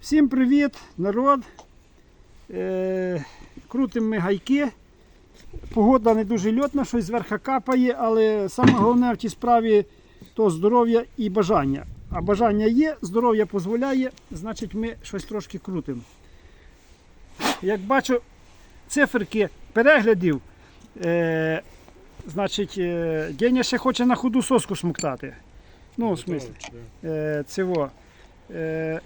Всім привіт, народ. Е, крутимо ми гайки. Погода не дуже льотна, щось зверху капає, але саме головне в цій справі то здоров'я і бажання. А бажання є, здоров'я дозволяє, значить ми щось трошки крутимо. Як бачу, циферки переглядів, е, значить, е, Деня ще хоче на ходу соску смоктати. Ну, в смислі. Е, цього. Е,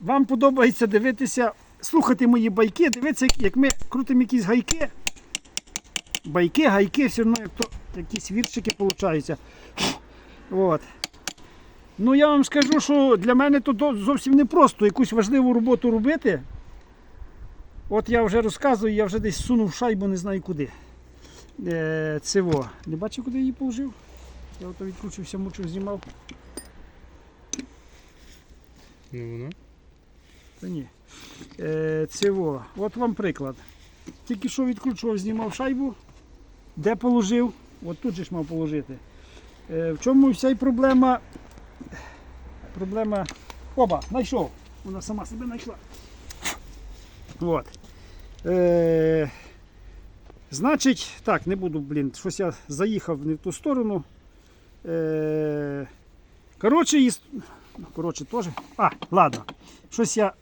вам подобається дивитися, слухати мої байки, дивитися, як ми крутимо якісь гайки. Байки, гайки, все одно як то якісь віршики получаються. От. Ну я вам скажу, що для мене то зовсім не просто якусь важливу роботу робити. От я вже розказую, я вже десь сунув шайбу, не знаю куди. Е, цього. Не бачив, куди її положив? Я ото відкручився, мучив, знімав. Не воно? Та ні. Е, цього. От вам приклад. Тільки що відкручував, знімав шайбу. Де положив? От тут же ж мав положити. Е, в чому вся й проблема? Проблема. Оба, знайшов. Вона сама себе знайшла. От. Е, значить, так, не буду, блін, щось я заїхав не в ту сторону. Е, коротше, іс- ну, коротше, теж. А, ладно. Щось я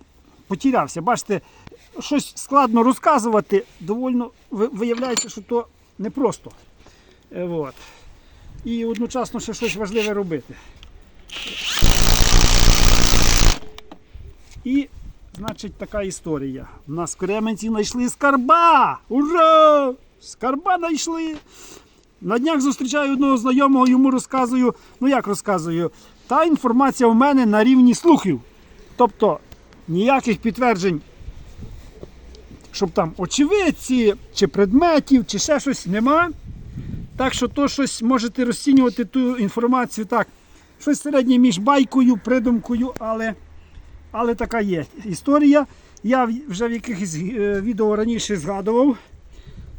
потерявся. Бачите, щось складно розказувати, довольно виявляється, що то непросто. Е, от. І одночасно ще щось важливе робити. І, значить, така історія. У нас в Кременці знайшли скарба! Ура! Скарба знайшли! На днях зустрічаю одного знайомого, йому розказую, ну як розказую, та інформація в мене на рівні слухів. Тобто ніяких підтверджень, щоб там очевидці, чи предметів, чи ще щось нема. Так що то щось можете розцінювати ту інформацію так. Щось середнє між байкою, придумкою, але, але така є історія. Я вже в якихось е, відео раніше згадував.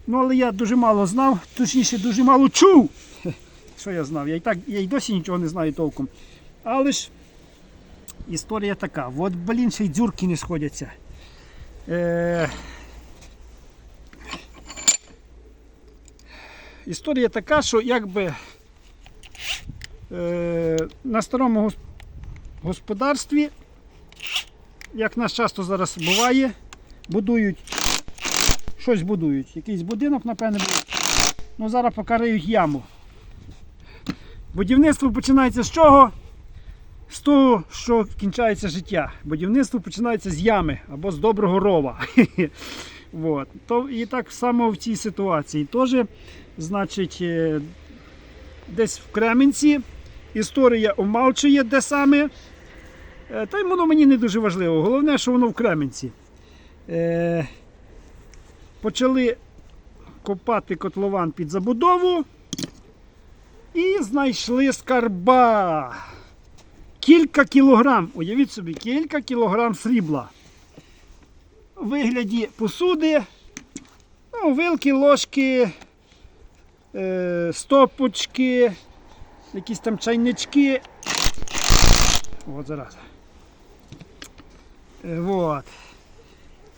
Ну, але я дуже мало знав, точніше, дуже мало чув. Що я знав? Я і так я й досі нічого не знаю толком. Але ж історія така. От, блін, ще й дзюрки не сходяться. Е... Історія така, що якби е... на старому господарстві, як нас часто зараз буває, будують щось будують. Якийсь будинок, напевне. Ну, зараз покарають яму. Будівництво починається з чого? З того, що кінчається життя. Будівництво починається з ями або з доброго рова. Вот. То, і так само в цій ситуації. Теж, значить, е, десь в Кременці історія умалчує, де саме. Е, Та й воно мені не дуже важливо. Головне, що воно в Кременці. Е, почали копати котлован під забудову і знайшли скарба. Кілька кілограм, уявіть собі, кілька кілограм срібла. У вигляді посуди, ну, вилки, ложки, е, стопочки, якісь там чайнички. От зараз. Е, вот.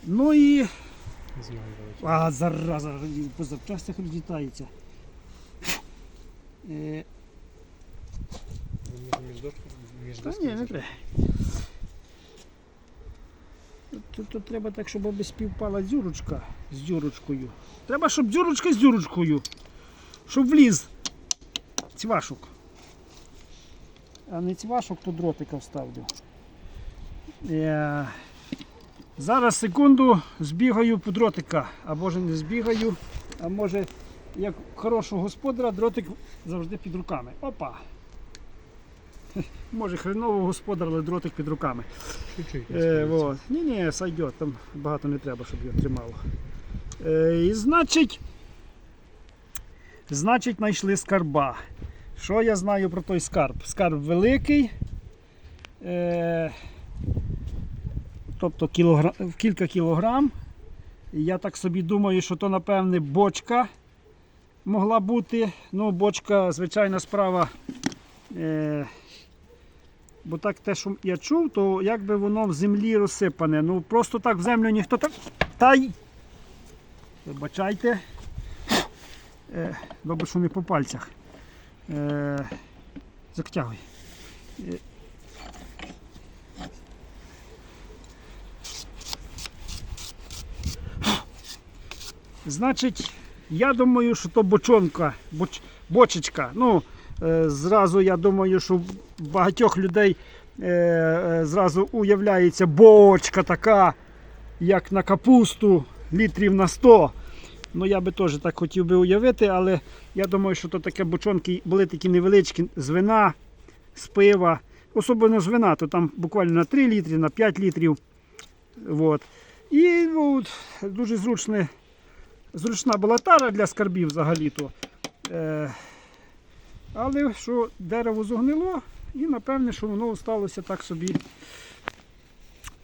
Ну і а, зараза, по запчастях розлітається. Е, Між дошками, ні, не треба. Тут, тут треба так, щоб аби співпала дзюрочка з дзюрочкою. Треба, щоб дзюрочка з дзюрочкою. Щоб вліз цвашок. А не цвашок, то дротика вставлю. Е, зараз секунду збігаю по дротика. А може не збігаю, а може, як хорошого господара, дротик завжди під руками. Опа! Може хренового господар, але дротик під руками. Чуть-чуть. Е, вот. Ні, ні, сойдет, там багато не треба, щоб його тримало. Е, і значить, значить, знайшли скарба. Що я знаю про той скарб? Скарб великий. Е, тобто кілогра... в кілька кілограм. Я так собі думаю, що то, напевне, бочка могла бути. Ну, бочка, звичайна справа. Е, Бо так те, що я чув, то якби воно в землі розсипане. Ну просто так в землю ніхто так. Та й. Вибачайте. Е, добре, що не по пальцях. Е, Затягуй. Е. Значить, я думаю, що то бочонка, боч, бочечка. Ну, зразу я думаю, що багатьох людей е, е, зразу уявляється бочка така, як на капусту, літрів на 100. Ну, я би теж так хотів би уявити, але я думаю, що то таке бочонки були такі невеличкі з вина, з пива. Особливо з вина, то там буквально на 3 літри, на 5 літрів. Вот. І ну, дуже зручне, зручна була тара для скарбів взагалі-то. Е, але що дерево зогнило, і напевне, що воно сталося так собі.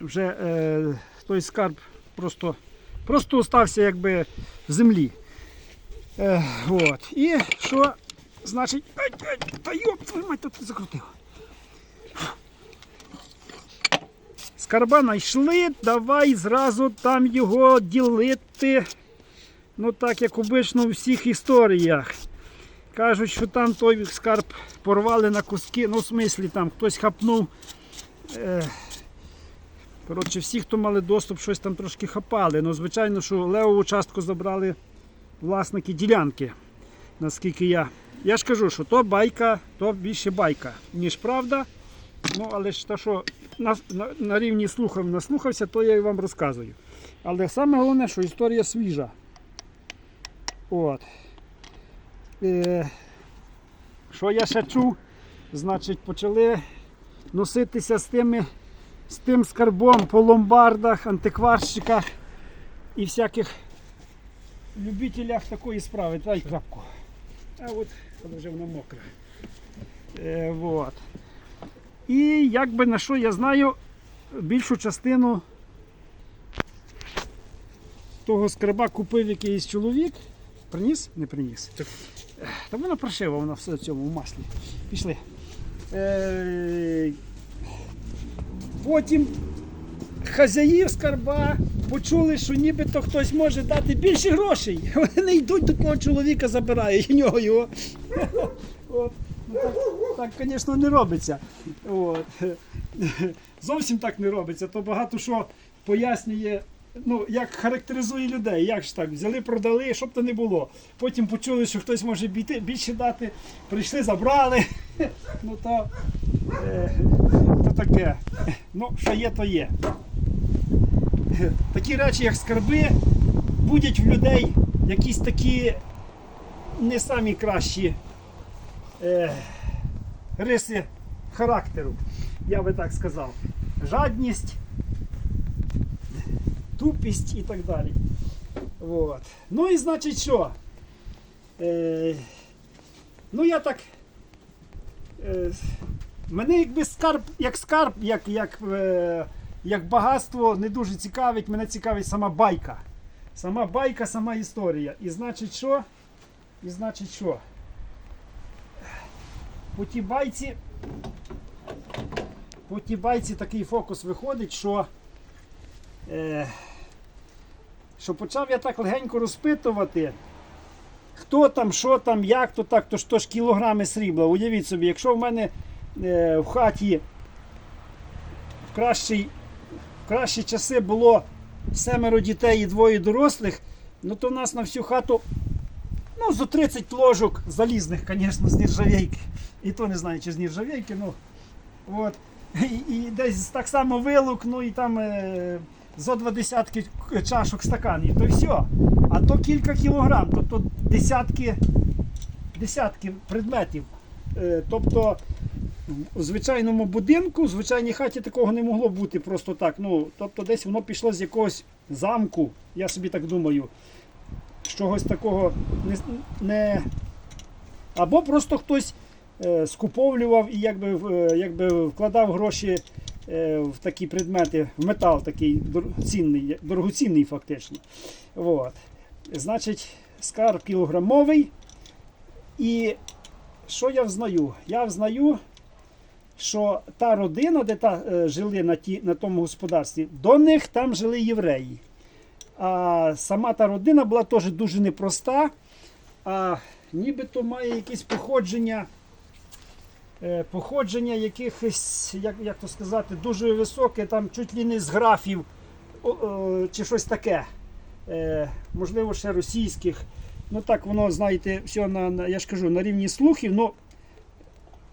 Вже е, той скарб просто, просто остався якби в землі. Е, от. І що, значить, ай, ай, та йоп, твою мать, тут ти закрутив. Скарба знайшли, давай зразу там його ділити. Ну так як обично у всіх історіях. Кажуть, що там той скарб порвали на куски, ну в смислі там хтось хапнув. Е, коротше, всі, хто мали доступ, щось там трошки хапали. Ну, звичайно, що левову частку забрали власники ділянки. Наскільки я. Я ж кажу, що то байка, то більше байка, ніж правда. Ну, але ж те, що на, на, на рівні слухав, наслухався, то я і вам розказую. Але саме головне, що історія свіжа. От. Е, що я ще чув? Значить, почали носитися з, тими, з тим скарбом по ломбардах, антикварщиках і всяких любителях такої справи. Дай крапку. А от, от вже вона мокра. Е, вот. І якби на що я знаю, більшу частину того скарба купив якийсь чоловік. Приніс? Не приніс. Та вона прошива, вона все в цьому в маслі. Пішли. Е, Потім хазяїв скарба почули, що нібито хтось може дати більше грошей. Вони йдуть до того чоловіка, забирають у нього його. Ну, так, звісно, не робиться. Зовсім так не робиться. То багато що пояснює, ну, як характеризує людей. Як ж так? Взяли, продали, щоб то не було. Потім почули, що хтось може біти- більше дати, прийшли, забрали. Ну то, е, то таке. Ну, що є, то є. Такі речі, як скарби, будуть в людей якісь такі не самі кращі е, риси характеру, я би так сказав. Жадність, тупість і так далі. Вот. Ну і значить що? Е, ну я так. Е, мене якби скарб, як скарб, як, як, е, як багатство не дуже цікавить, мене цікавить сама байка. Сама байка, сама історія. І значить що? І значить що? По тій байці. По тій байці такий фокус виходить, що. Е, що почав я так легенько розпитувати, хто там, що там, як то так, то ж, то ж кілограми срібла. Уявіть собі, якщо в мене е, в хаті в кращі, в кращі часи було семеро дітей і двоє дорослих, ну то в нас на всю хату ну, зо 30 ложок залізних, звісно, з нержавейки. І то не знаю, чи з нержавейки, ну. От. І, і десь так само вилук, ну і там е, зо два десятки чашок стаканів, то все. А то кілька кілограм, то, то десятки, десятки предметів. Е, тобто у звичайному будинку, в звичайній хаті такого не могло бути просто так. Ну, тобто десь воно пішло з якогось замку, я собі так думаю. З чогось такого не, не... або просто хтось е, скуповлював і якби, е, якби вкладав гроші в такі предмети, в метал такий цінний, дорогоцінний фактично. От. Значить, скарб кілограмовий. І що я взнаю? Я взнаю, що та родина, де та, е, жили на, ті, на тому господарстві, до них там жили євреї. А сама та родина була теж дуже непроста, а нібито має якесь походження, е, походження якихось, як, як то сказати, дуже високе, там чуть ли не з графів о, о, чи щось таке. Е, можливо, ще російських. Ну так воно, знаєте, все на, на я ж кажу, на рівні слухів. Ну,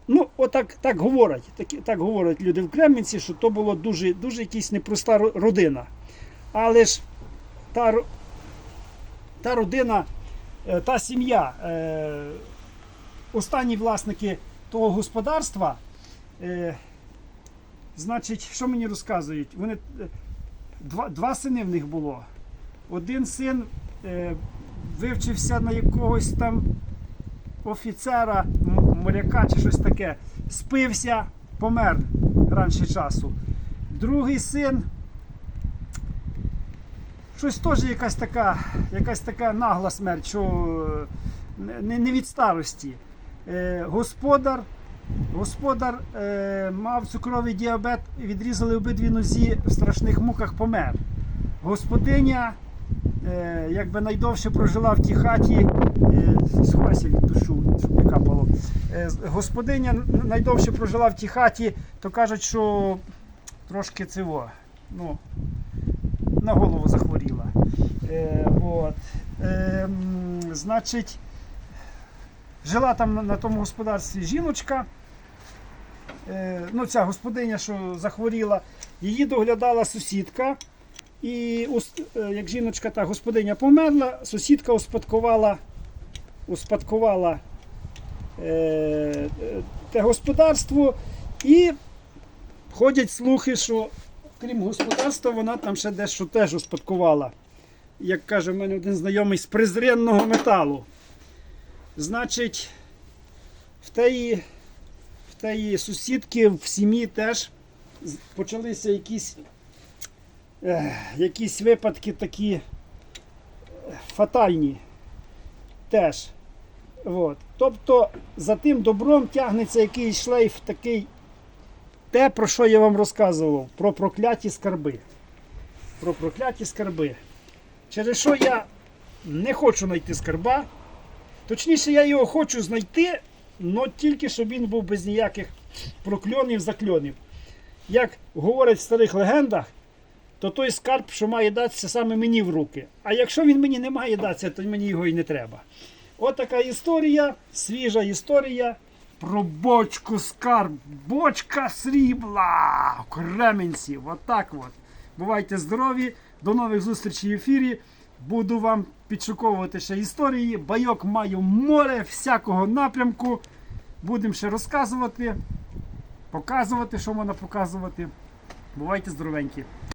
ну отак так говорять. Так, так говорять люди в Кремінці, що то було дуже, дуже якась непроста родина. Але ж та, та родина, е, та сім'я, е, останні власники того господарства, е, значить, що мені розказують? Вони, е, два, два сини в них було. Один син е, вивчився на якогось там офіцера, моряка чи щось таке, спився, помер раніше часу. Другий син. Щось теж якась така, якась така нагла смерть, що е, не, не від старості. Е, господар, господар е, мав цукровий діабет, відрізали обидві нозі в страшних муках помер. Господиня е, якби найдовше прожила в тій хаті, сховайся від душу, щоб не капало. Господиня найдовше прожила в тій хаті, то кажуть, що трошки цього, ну, на голову захворіла. Е, от. Е, значить, жила там на, тому господарстві жіночка. Е, ну, ця господиня, що захворіла, її доглядала сусідка. І е, як жіночка та господиня померла, сусідка успадкувала, успадкувала е, те господарство. І ходять слухи, що крім господарства, вона там ще дещо теж успадкувала. Як каже в мене один знайомий з презренного металу. Значить, в теї, в теї сусідки в сім'ї теж почалися якісь якісь випадки такі е, фатальні теж. От. Тобто за тим добром тягнеться якийсь шлейф такий, те, про що я вам розказував, про прокляті скарби. Про прокляті скарби. Через що я не хочу знайти скарба. Точніше, я його хочу знайти, але тільки щоб він був без ніяких прокльонів, закльонів. Як говорять в старих легендах, то той скарб, що має датися саме мені в руки. А якщо він мені не має датися, то мені його і не треба. От така історія, свіжа історія про бочку скарб. Бочка срібла в Кременці. Отак от. Бувайте здорові, до нових зустрічей в ефірі. Буду вам підшуковувати ще історії. Байок маю море всякого напрямку. Будемо ще розказувати, показувати, що можна показувати. Бувайте здоровенькі.